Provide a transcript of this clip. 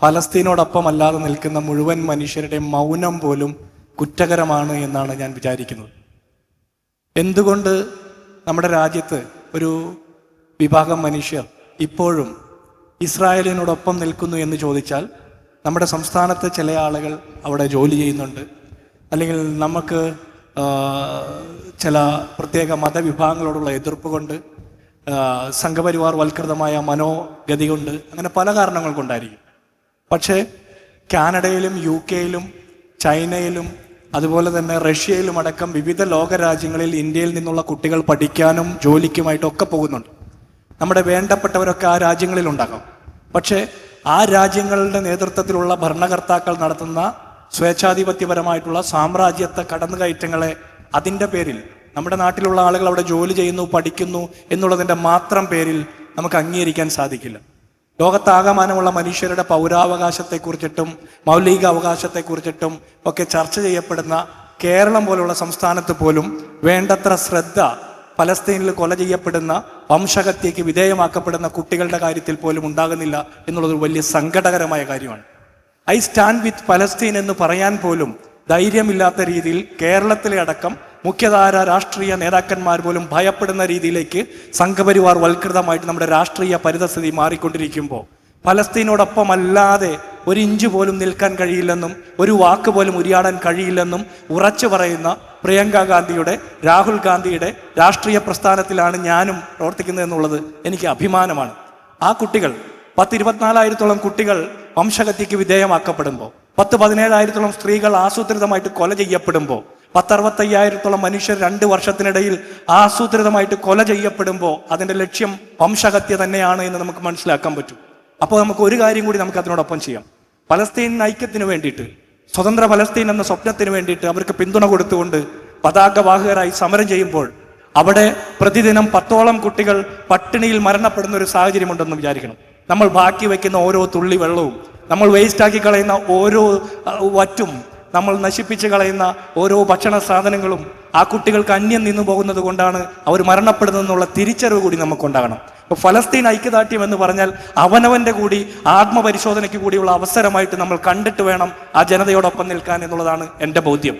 ഫലസ്തീനോടൊപ്പം അല്ലാതെ നിൽക്കുന്ന മുഴുവൻ മനുഷ്യരുടെ മൗനം പോലും കുറ്റകരമാണ് എന്നാണ് ഞാൻ വിചാരിക്കുന്നത്. എന്തുകൊണ്ട് നമ്മുടെ രാജ്യത്ത് ഒരു വിഭാഗം മനുഷ്യർ ഇപ്പോഴും ഇസ്രായേലിനോടൊപ്പം നിൽക്കുന്നു എന്ന് ചോദിച്ചാൽ നമ്മുടെ സംസ്ഥാനത്ത് ചില ആളുകൾ അവിടെ ജോലി ചെയ്യുന്നുണ്ട്. അല്ലെങ്കിൽ നമുക്ക് ചില പ്രത്യേക മതവിഭാഗങ്ങളോടുള്ള എതിർപ്പ് കൊണ്ട് സംഘപരിവാർ വൽകൃതമായ മനോഗതി കൊണ്ട് അങ്ങനെ പല കാരണങ്ങൾ കൊണ്ടായിരിക്കും പക്ഷേ കാനഡയിലും യു കെയിലും ചൈനയിലും അതുപോലെ തന്നെ റഷ്യയിലും അടക്കം വിവിധ ലോക രാജ്യങ്ങളിൽ ഇന്ത്യയിൽ നിന്നുള്ള കുട്ടികൾ പഠിക്കാനും ജോലിക്കുമായിട്ടൊക്കെ പോകുന്നുണ്ട്. നമ്മുടെ വേണ്ടപ്പെട്ടവരൊക്കെ ആ രാജ്യങ്ങളിൽ ഉണ്ടാകാം പക്ഷേ ആ രാജ്യങ്ങളുടെ നേതൃത്വത്തിലുള്ള ഭരണകർത്താക്കൾ നടത്തുന്ന സ്വേച്ഛാധിപത്യപരമായിട്ടുള്ള സാമ്രാജ്യത്തെ കടന്നുകയറ്റങ്ങളെ അതിന്റെ പേരിൽ നമ്മുടെ നാട്ടിലുള്ള ആളുകൾ അവിടെ ജോലി ചെയ്യുന്നു പഠിക്കുന്നു എന്നുള്ളതിന്റെ മാത്രം പേരിൽ നമുക്ക് അംഗീകരിക്കാൻ സാധിക്കില്ല. ലോകത്താകമാനമുള്ള മനുഷ്യരുടെ പൗരാവകാശത്തെക്കുറിച്ചിട്ടും മൗലിക അവകാശത്തെക്കുറിച്ചിട്ടും ഒക്കെ ചർച്ച ചെയ്യപ്പെടുന്ന കേരളം പോലുള്ള സംസ്ഥാനത്ത് പോലും വേണ്ടത്ര ശ്രദ്ധ പലസ്തീനിൽ കൊല ചെയ്യപ്പെടുന്ന വംശഹത്യയ്ക്ക് വിധേയമാക്കപ്പെടുന്ന കുട്ടികളുടെ കാര്യത്തിൽ പോലും ഉണ്ടാകുന്നില്ല എന്നുള്ളത് വലിയ സങ്കടകരമായ കാര്യമാണ്. ഐ സ്റ്റാൻഡ് വിത്ത് പലസ്തീൻ എന്ന് പറയാൻ പോലും ധൈര്യമില്ലാത്ത രീതിയിൽ കേരളത്തിലെ അടക്കം മുഖ്യധാര രാഷ്ട്രീയ നേതാക്കന്മാർ പോലും ഭയപ്പെടുന്ന രീതിയിലേക്ക് സംഘപരിവാർ വൽകൃതമായിട്ട് നമ്മുടെ രാഷ്ട്രീയ പരിതസ്ഥിതി മാറിക്കൊണ്ടിരിക്കുമ്പോൾ ഫലസ്തീനോടൊപ്പം അല്ലാതെ ഒരു ഇഞ്ച് പോലും നിൽക്കാൻ കഴിയില്ലെന്നും ഒരു വാക്ക് പോലും ഉരിയാടാൻ കഴിയില്ലെന്നും ഉറച്ചു പറയുന്ന പ്രിയങ്ക ഗാന്ധിയുടെ രാഹുൽ ഗാന്ധിയുടെ രാഷ്ട്രീയ പ്രസ്ഥാനത്തിലാണ് ഞാനും പ്രവർത്തിക്കുന്നത് എന്നുള്ളത് എനിക്ക് അഭിമാനമാണ്. ആ കുട്ടികൾ പത്ത് ഇരുപത്തിനാലായിരത്തോളം കുട്ടികൾ വംശഹത്യക്ക് വിധേയമാക്കപ്പെടുമ്പോൾ പത്ത് പതിനേഴായിരത്തോളം സ്ത്രീകൾ ആസൂത്രിതമായിട്ട് കൊല ചെയ്യപ്പെടുമ്പോൾ പത്തറുപത്തയ്യായിരത്തോളം മനുഷ്യർ രണ്ട് വർഷത്തിനിടയിൽ ആസൂത്രിതമായിട്ട് കൊല ചെയ്യപ്പെടുമ്പോൾ അതിന്റെ ലക്ഷ്യം വംശഹത്യ തന്നെയാണ് എന്ന് നമുക്ക് മനസ്സിലാക്കാൻ പറ്റും. അപ്പോൾ നമുക്ക് ഒരു കാര്യം കൂടി നമുക്ക് അതിനോടൊപ്പം ചെയ്യാം. പലസ്തീൻ ഐക്യത്തിന് വേണ്ടിയിട്ട് സ്വതന്ത്ര പലസ്തീൻ എന്ന സ്വപ്നത്തിന് വേണ്ടിയിട്ട് അവർക്ക് പിന്തുണ കൊടുത്തുകൊണ്ട് പതാകവാഹകരായി സമരം ചെയ്യുമ്പോൾ അവിടെ പ്രതിദിനം പത്തോളം കുട്ടികൾ പട്ടിണിയിൽ മരണപ്പെടുന്ന ഒരു സാഹചര്യമുണ്ടെന്ന് വിചാരിക്കണം. നമ്മൾ ബാക്കി വയ്ക്കുന്ന ഓരോ തുള്ളി വെള്ളവും നമ്മൾ വേസ്റ്റാക്കി കളയുന്ന ഓരോ വറ്റും നമ്മൾ നശിപ്പിച്ച് കളയുന്ന ഓരോ ഭക്ഷണ സാധനങ്ങളും ആ കുട്ടികൾക്ക് അന്യം നിന്നു പോകുന്നത് കൊണ്ടാണ് അവർ മരണപ്പെടുന്നതെന്നുള്ള തിരിച്ചറിവ് കൂടി നമുക്കുണ്ടാകണം. അപ്പോൾ ഫലസ്തീൻ ഐക്യദാർഢ്യം എന്ന് പറഞ്ഞാൽ അവനവന്റെ കൂടി ആത്മപരിശോധനയ്ക്ക് കൂടിയുള്ള അവസരമായിട്ട് നമ്മൾ കണ്ടിട്ട് വേണം ആ ജനതയോടൊപ്പം നിൽക്കാൻ എന്നുള്ളതാണ് എന്റെ ബോധ്യം.